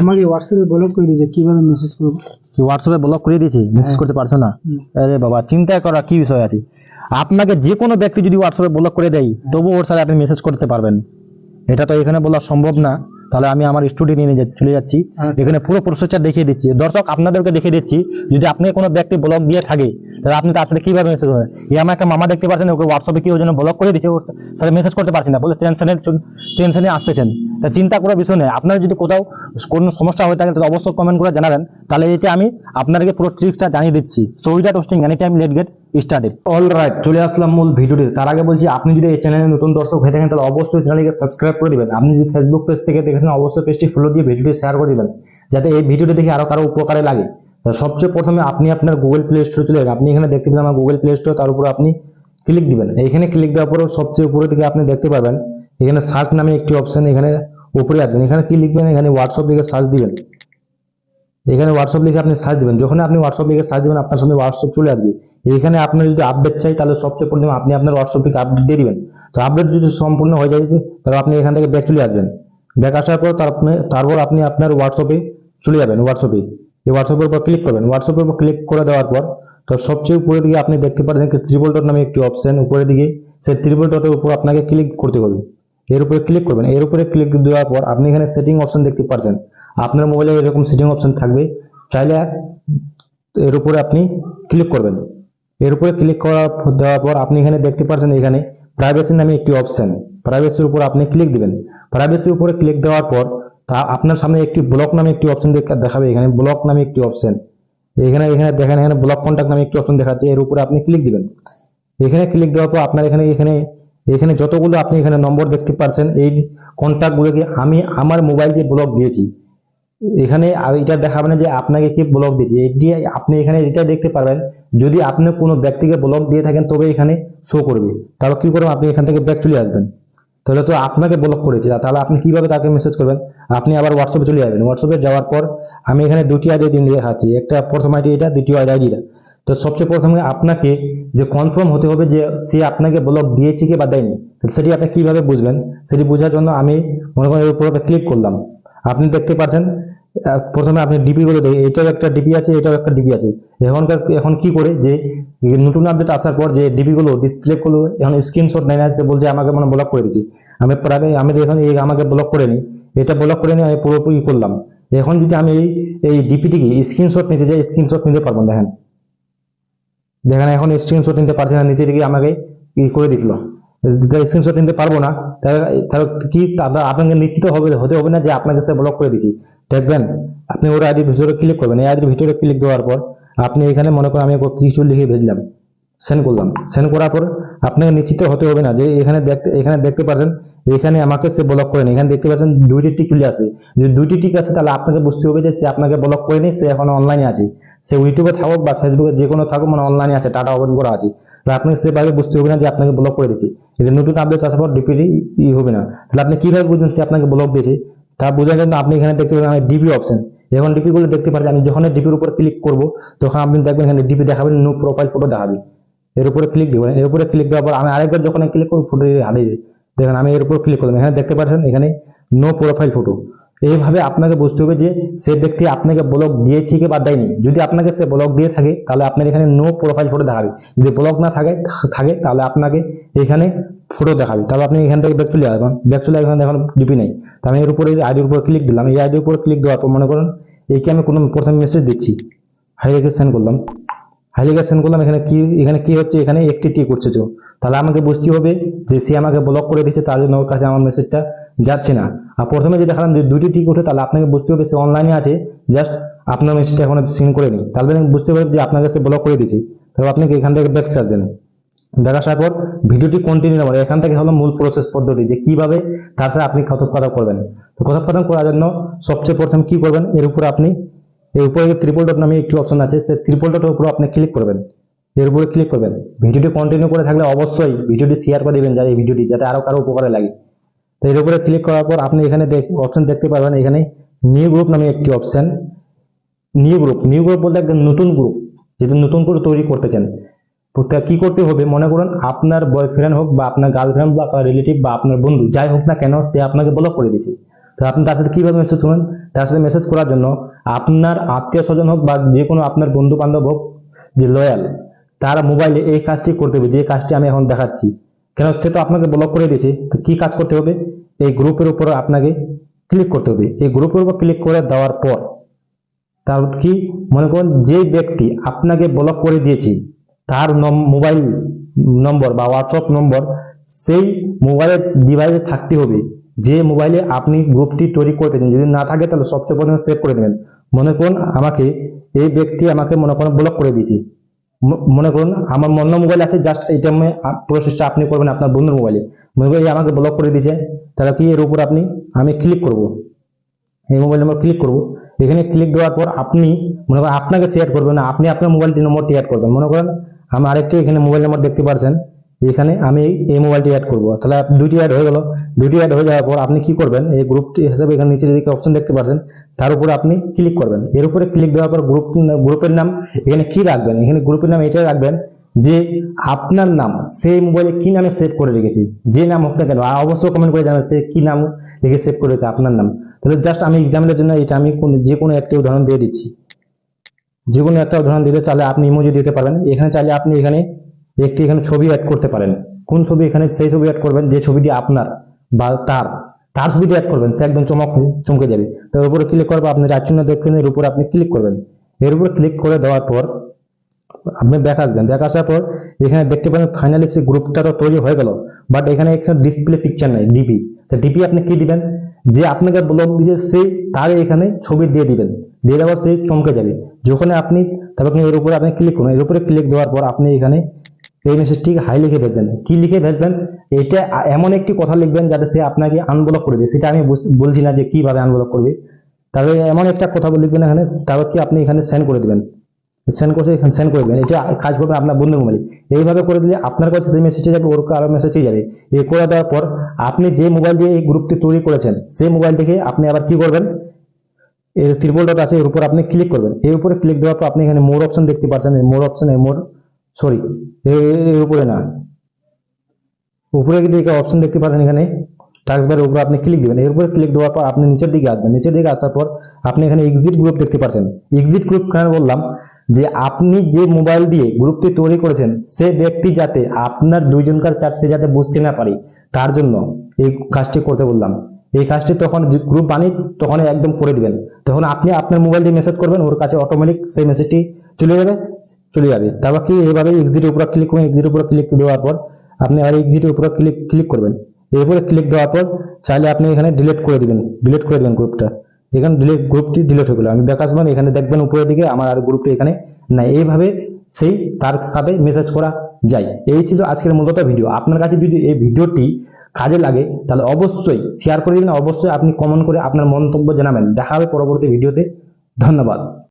আমাকে হোয়াটসঅ্যাপে ব্লক করে দিয়েছে কীভাবে মেসেজ করব? কি হোয়াটসঅ্যাপে ব্লক করে দিয়েছি মেসেজ করতে পারছ না? আরে বাবা চিন্তা করা কি বিষয় আছে? আপনাকে যে কোনো ব্যক্তি যদি হোয়াটসঅ্যাপে ব্লক করে দেয় তবু ওর সাথে আপনি মেসেজ করতে পারবেন। এটা তো এখানে বলা সম্ভব না। তাহলে আমি আমার স্টুডিও নিয়ে চলে যাচ্ছি। হ্যাঁ। এখানে পুরো প্রসেসটা দেখিয়ে দিচ্ছি। দর্শক আপনাদেরকে দেখিয়ে দিচ্ছি যদি আপনি কোনো ব্যক্তি ব্লক দিয়ে থাকে তাহলে আপনি তার সাথে কীভাবে মেসেজ করেন এই আমার একটা মামা দেখতে পাচ্ছেন ওকে হোয়াটসঅ্যাপে কি ওই জন্য ব্লক করে দিচ্ছে ওর সাথে মেসেজ করতে পারছি না। বলে টেনশনের টেনশনে আসতেছেন। তা চিন্তা করার বিষয় নেই আপনার যদি কোথাও কোনো সমস্যা হয়ে থাকে, তাহলে অবশ্যই কমেন্ট করে জানাবেন। তাহলে এটা আমি আপনাদেরকে পুরো ট্রিক্সটা জানিয়ে দিচ্ছি। So without any time late get started all right চলে আসলাম মূল ভিডিওটি তার আগে বলছি, আপনি যদি এই চ্যানেলে নতুন দর্শক হয়ে থাকেন, তাহলে অবশ্যই চ্যানেলটিকে সাবস্ক্রাইব করে দিবেন। আপনি যদি ফেসবুক পেজ থেকে দেখেছেন অবশ্যই পেজটি ফলো দিয়ে ভিডিওটি শেয়ার করে দিবেন, যাতে এই ভিডিওটি দেখে আরও কারও উপকারে লাগে। সবচেয়ে প্রথমে আপনি আপনার গুগল প্লে স্টোরে চলে আপনি এখানে দেখতে পাবেন আমার গুগল প্লে স্টোর তার উপর আপনি ক্লিক দিবেন। এইখানে ক্লিক দেওয়ার পর সবচেয়ে উপরের দিকে আপনি দেখতে পাবেন এখানে সার্চ নামে একটি অপশন এখানে উপরে আসবেন। এখানে কি লিখবেন? এখানে হোয়াটসঅ্যাপ লিখে সার্চ দিবেন। এখানে হোয়াটসঅ্যাপ লিখে আপনি সার্চ দিবেন। যখন আপনি হোয়াটসঅ্যাপ লিখে সার্চ দিবেন, আপনার সামনে হোয়াটসঅ্যাপ চলে আসবে। এখানে আপনার যদি আপডেট চাই, তাহলে সবচেয়ে প্রথমে আপনি আপনার হোয়াটসঅ্যাপকে আপডেট দিয়ে দিবেন। তো আপডেট যদি সম্পূর্ণ হয়ে যায়, তাহলে আপনি এখান থেকে ব্যাক চলে আসবেন। ব্যাক আসার পর তারপর আপনি আপনার হোয়াটসঅ্যাপে চলে যাবেন হোয়াটসঅ্যাপে এই হোয়াটসঅ্যাপের উপর ক্লিক করবেন। হোয়াটসঅ্যাপের উপর ক্লিক করে দেওয়ার পর, তো সবচেয়ে উপরের দিকে আপনি দেখতে পাচ্ছেন ত্রিপল ডট নামে একটি অপশন উপরের দিকে। সেই ত্রিপল ডটের উপর আপনাকে ক্লিক করতে হবে। এর উপরে ক্লিক করবেন। এর উপরে ক্লিক দেওয়ার পর আপনি এখানে সেটিং অপশন দেখতে পাচ্ছেন আপনার মোবাইলে এরকম সেটিং অপশন থাকবে। চাইলে এর উপরে আপনি ক্লিক করবেন। এর উপরে ক্লিক করা, দেওয়ার পর আপনি এখানে দেখতে পাচ্ছেন এখানে প্রাইভেসি নামে একটি অপশন প্রাইভেসির উপর আপনি ক্লিক দিবেন। প্রাইভেসির উপরে ক্লিক দেওয়ার পর তা আপনার সামনে একটি ব্লক নামে একটি অপশন দেখাবে। এখানে ব্লক নামে একটি অপশন এখানে এখানে দেখেন, এখানে ব্লক কন্ট্যাক্ট নামে একটি অপশন দেখাচ্ছে। এর উপরে আপনি ক্লিক দিবেন। এখানে ক্লিক দেওয়ার পর আপনার এখানে এখানে এখানে যতগুলো আপনি এখানে নম্বর দেখতে পাচ্ছেন এই কন্ট্যাক্টগুলোকে আমি আমার মোবাইল দিয়ে ব্লক দিয়েছি। এখানে এটা দেখাবে না যে আপনাকে কে ব্লক দিয়েছে। এটি আপনি এখানে এটা দেখতে পারবেন, যদি আপনি কোনো ব্যক্তিকে ব্লক দিয়ে থাকেন, তবে এখানে শো করবে। তাহলে কি করবেন? আপনি এখান থেকে ব্যাক চলে আসবেন। তাহলে তো আপনাকে ব্লক করেছে। তাহলে আপনি কীভাবে তাকে মেসেজ করবেন? আপনি আবার হোয়াটসঅ্যাপে চলে যাবেন হোয়াটসঅ্যাপে যাওয়ার পর আমি এখানে দুটি আইডি দিন দিয়ে দেখাচ্ছি। একটা প্রথম আইডি এটা, দ্বিতীয় আইডি এটা তো সবচেয়ে প্রথমে আপনাকে যে কনফার্ম হতে হবে যে সে আপনাকে ব্লক দিয়েছে কি বা দেয়নি সেটি আপনি কীভাবে বুঝবেন? সেটি বোঝার জন্য আমি মনে করেন এর উপর ক্লিক করলাম। আপনি দেখতে পাচ্ছেন প্রথমে আপনি ডিপি গুলো দেখে, এটাও একটা ডিপি আছে, এটাও একটা ডিপি আছে। এখনকার, এখন কি করে যে নতুন আপডেট আসার পর যে ডিপিগুলো ডিসপ্লে গুলো এখন স্ক্রিনশট নেয় না বলছে আমাকে মানে ব্লক করে দিচ্ছি আমি প্রায়, আমি এখন এই আমাকে ব্লক করে নি। এটা ব্লক করে নিয়ে আমি পুরোপুরি করলাম। এখন যদি আমি এই এই ডিপিটিকে স্ক্রিনশট নিতে যাই স্ক্রিনশট নিতে পারব দেখেন। দেখেন এখন স্ক্রিনশট নিতে পারছি না নিচে দিকে আমাকে ই করে দিছিল। স্ক্রিনশট নিতে পারব না, তাহলে কি আপনাকে নিশ্চিত হবে, হতে হবে না যে আপনাকে সে ব্লক করে দিচ্ছি দেখবেন, আপনি ওর আইডির ভিতরে ক্লিক করবেন। এই আইডির ভিতরে ক্লিক দেওয়ার পর আপনি এখানে মনে করেন আমি কিছু লিখে ভেজলাম। সেন্ড করলাম। সেন্ড করার পর আপনাকে নিশ্চিত হতে হবে না যে এখানে দেখতে এখানে দেখতে পাচ্ছেন এখানে আমাকে সে ব্লক করেনি। এখানে দেখতে পাচ্ছেন দুইটি টিক আসে যদি দুইটি টিক আছে তাহলে আপনাকে বুঝতে হবে যে সে আপনাকে ব্লক করেনি, সে এখন অনলাইনে আছে। সে ইউটিউবে থাকুক বা ফেসবুকে যে কোনো থাকুক মানে অনলাইনে আছে, টাটা ওপেন করা আছে। তাহলে আপনাকে সেভাবে বুঝতে হবে না যে আপনাকে ব্লক করে দিচ্ছে এটা নতুন আপডেট আসার পর ডিপিটি ই হবে না। তাহলে আপনি কীভাবে বুঝবেন সে আপনাকে ব্লক দিয়েছে? তা বোঝার জন্য আপনি এখানে দেখতে পাবেন ডিপি অপশন এখন ডিপি গুলো দেখতে পাচ্ছেন আমি যখন ডিপির উপর ক্লিক করব, তখন আপনি দেখবেন এখানে ডিপি দেখাবেন নো প্রোফাইল ফটো দেখাবে। এর উপরে ক্লিক দেবেন এর উপরে ক্লিক দেওয়ার পর আমি আরেকবার যখন ক্লিক করব ফটো হারিয়ে দেখেন, আমি এর উপর ক্লিক করলাম। এখানে দেখতে পাচ্ছেন, এখানে নো প্রোফাইল ফটো এইভাবে আপনাকে বুঝতে হবে যে সে ব্যক্তি আপনাকে ব্লক দিয়েছে কি বা দেয়নি। যদি আপনাকে সে ব্লক দিয়ে থাকে, তাহলে আপনার এখানে নো প্রোফাইল ফটো দেখাবে। যদি ব্লক না থাকে থাকে, তাহলে আপনাকে এখানে ফটো দেখাবে। তাহলে আপনি এখান থেকে ব্যাক চলে আসবেন। ব্যাক চলে আসবেন, এখন ডিপি নেই। তো আমি এর উপরে আইডির উপর ক্লিক দিলাম। এই আইডির উপর ক্লিক দেওয়ার পর মনে করুন এইকে আমি কোনো প্রথম মেসেজ দিচ্ছি। হাই রেখে সেন্ড করলাম। সেন্ড করলাম এখানে কি এখানে কি হচ্ছে? এখানে একটি টিক উঠছে চো তাহলে আমাকে বুঝতে হবে যে সে আমাকে ব্লক করে দিচ্ছে তার জন্য ওর কাছে আমার মেসেজটা যাচ্ছে না। আর প্রথমে যদি দেখালাম যে দুইটি টিক উঠে তাহলে আপনাকে বুঝতে হবে সে অনলাইনে আছে জাস্ট আপনার মেসেজটা এখন সিন করে নি তাহলে বুঝতে হবে যে আপনাকে সে ব্লক করে দিচ্ছে তাহলে আপনি এখান থেকে ব্যাক আসবেন ব্যাক আসার পর ভিডিওটি কন্টিনিউ নেবেন এখান থেকে হলো মূল প্রসেস পদ্ধতি, যে কীভাবে তার সাথে আপনি কথোপকথন করবেন। তো কথোপকথন করার জন্য সবচেয়ে প্রথম কি করবেন? এর উপর আপনি এর উপরে ত্রিপল ডট নামে একটি অপশন আছে, সেই ত্রিপল ডটের উপর আপনি ক্লিক করবেন। এর উপরে ক্লিক করবেন। ভিডিওটি কন্টিনিউ করে থাকলে অবশ্যই ভিডিওটি শেয়ার করে দিবেন যাতে এই ভিডিওটি, যাতে আরও কারও উপকারে লাগে। তো এর উপরে ক্লিক করার পর আপনি এখানে অপশন দেখতে পারবেন, এখানে নিউ গ্রুপ নামে একটি option new group new group বলতে একদম নতুন গ্রুপ যেটা নতুন করে তৈরি করতে চান। তা কি করতে হবে? মনে করুন আপনার বয়ফ্রেন্ড হোক বা আপনার গার্লফ্রেন্ড বা রিলেটিভ বা আপনার বন্ধু, যাই হোক না কেন, সে আপনাকে ব্লক করে দিয়েছে। তো আপনি তার সাথে কীভাবে মেসেজ করবেন? তার সাথে মেসেজ করার জন্য আপনার আত্মীয় স্বজন হোক বা যে কোনো আপনার বন্ধু বান্ধব হোক, যে লয়াল তারা মোবাইলে এই কাজটি করতে হবে, যে কাজটি আমি এখন দেখাচ্ছি। কেন সে তো আপনাকে ব্লক করে দিয়েছে, তো কি কাজ করতে হবে? এই গ্রুপের উপর আপনাকে ক্লিক করতে হবে। এই গ্রুপের উপর ক্লিক করে দেওয়ার পর, তার কি? মনে করুন যে ব্যক্তি আপনাকে ব্লক করে দিয়েছে, তার মোবাইল নম্বর বা হোয়াটসঅ্যাপ নম্বর সেই মোবাইলের ডিভাইসে থাকতে হবে। যে মোবাইলে আপনি গ্রুপটি তৈরি করতে চান যদি না থাকে তাহলে সবচেয়ে প্রথমে সেভ করে দেবেন। মনে করুন আমাকে এই ব্যক্তি আমাকে মনে করুন ব্লক করে দিয়েছে। মনে করুন আমার অন্য মোবাইল আছে জাস্ট এইটা প্রসেসটা আপনি করবেন আপনার বন্ধুর মোবাইলে। মনে এই আমাকে ব্লক করে দিয়েছে, তাহলে কি এর উপর আপনি, আমি ক্লিক করব। এই মোবাইল নম্বর ক্লিক করব। এখানে ক্লিক দেওয়ার পর আপনি, মনে করেন আপনাকে শেয়ার করবেন আপনি আপনার মোবাইলটি নম্বরটি অ্যাড করবেন। মনে করেন আমি আরেকটি এখানে মোবাইল নম্বর দেখতে পাচ্ছেন। এখানে আমি এই মোবাইলটি অ্যাড করব। তাহলে দুইটি অ্যাড হয়ে গেল। দুইটি অ্যাড হয়ে যাওয়ার পর আপনি কি করবেন? এই গ্রুপটি হিসাবে এখানে নিচে দিকে অপশন দেখতে পাচ্ছেন, তার উপরে আপনি ক্লিক করবেন। এর উপরে ক্লিক দেওয়ার পর গ্রুপ গ্রুপের নাম এখানে কি রাখবেন? এখানে গ্রুপের নাম এটাই রাখবেন যে আপনার নাম সেই মোবাইলে কি নামে সেভ করে রেখেছি? যে নাম হোক না কেন অবশ্যই কমেন্ট করে জানাবেন সে কি নাম লিখে সেভ করেছে আপনার নাম। তাহলে জাস্ট আমি এক্সাম্পলের জন্য এটা আমি কোন- যে কোনো একটি উদাহরণ দিয়ে দিচ্ছি। যে কোনো একটা উদাহরণ দিতে চাইলে আপনি ইমোজি দিতে পারেন এখানে চাইলে আপনি এখানে একটি এখানে ছবি অ্যাড করতে পারেন। কোন ছবি এখানে সেই ছবি অ্যাড করবেন যে ছবিটি আপনার বা তার তার ছবিটি অ্যাড করবেন, সে একদম চমক, চমকে যাবে। তার উপরে ক্লিক করবে আপনি রাজচন্দ্র দেখবেন এর উপরে আপনি ক্লিক করবেন। এর উপরে ক্লিক করে দেওয়ার পর আপনি ব্যাক আসবেন। ব্যাক আসার পর এখানে দেখতে পারেন ফাইনালি সেই গ্রুপটা তো তৈরি হয়ে গেল। বাট এখানে একটা ডিসপ্লে পিকচার নাই ডিপি ডিপি আপনি কি দিবেন? যে আপনাকে ব্লগ দিয়ে সেই, তার এখানে ছবি দিয়ে দিবেন। দিয়ে দেওয়ার সেই চমকে যাবে। যখন আপনি, তারপর এর উপরে আপনি ক্লিক করুন। এর উপরে ক্লিক দেওয়ার পর আপনি এখানে এই মেসেজটি হাই লিখে ভেজবেন। কি লিখে ভেজবেন? এটা এমন একটি কথা লিখবেন যাতে সে আপনাকে আনব্লক করে দেয়। সেটা আমি বলছি না যে কীভাবে আনব্লক করবে। তবে এমন একটা কথা লিখবেন এখানে তারপর কি আপনি এখানে সেন্ড করে দিবেন। সেন্ড করছে এখানে সেন্ড করে দেবেন। এটা কাজ করবে আপনার বন্ধুর মোবাইলে এইভাবে করে দিলে আপনার কাছে যে মেসেজে যাবে, ওর আরও মেসেজে যাবে। এ করে দেওয়ার পর আপনি যে মোবাইল দিয়ে এই গ্রুপটি তৈরি করেছেন, সেই মোবাইল থেকে আপনি আবার কি করবেন? এই ত্রিপল ডট আছে, এর উপর আপনি ক্লিক করবেন। এর উপরে ক্লিক দেওয়ার পর আপনি এখানে মোর অপশন দেখতে পাচ্ছেন। মোর অপশন মোর সরি এর উপরে না। উপরে দিকে অপশন দেখতে পাচ্ছেন এখানে। টাস্ক বারের উপরে আপনি ক্লিক দিবেন। এর উপরে ক্লিক দেওয়ার পর আপনি নিচের দিকে আসবেন। নিচের দিকে আসার পর আপনি এখানে এক্সিট গ্রুপ দেখতে পাচ্ছেন এক্সিট গ্রুপ কেন বললাম? যে আপনি যে মোবাইল দিয়ে গ্রুপটি তৈরি করেছেন, সে ব্যক্তি যাতে আপনার দুইজনকার চার্ট সে যাতে বুঝতে না পারে, তার জন্য এই কাজটি করতে বললাম। এই কাজটি তখন গ্রুপ বানিয়ে তখন একদম করে দিবেন। তখন আপনি আপনার মোবাইল দিয়ে মেসেজ করবেন, ওর কাছে অটোমেটিক সেই মেসেজটি চলে যাবে চলে যাবে। তারপর কি এইভাবে এক্সিটের উপরে ক্লিক করবেন এক্সিটের উপরে ক্লিক দেওয়ার পর আপনি আর এক্সিটের উপরে ক্লিক ক্লিক করবেন। এরপরে ক্লিক দেওয়ার পর চাইলে আপনি এখানে ডিলিট করে দিবেন ডিলিট করে দিবেন গ্রুপটা এখানে ডিলিট গ্রুপটি ডিলিট হয়ে গেল। আমি ব্যাক আসবেন এখানে দেখবেন উপরের দিকে আমার আর গ্রুপটি এখানে নাই। এইভাবে সেই তার সাথে মেসেজ করা যায়। এই ছিল আজকের মূলত ভিডিও আপনার কাছে যদি এই ভিডিওটি কাজে লাগে, তাহলে অবশ্যই শেয়ার করে দিবেন, অবশ্যই আপনি কমেন্ট করে আপনার মন্তব্য জানাবেন। দেখা হবে পরবর্তী ভিডিওতে ধন্যবাদ।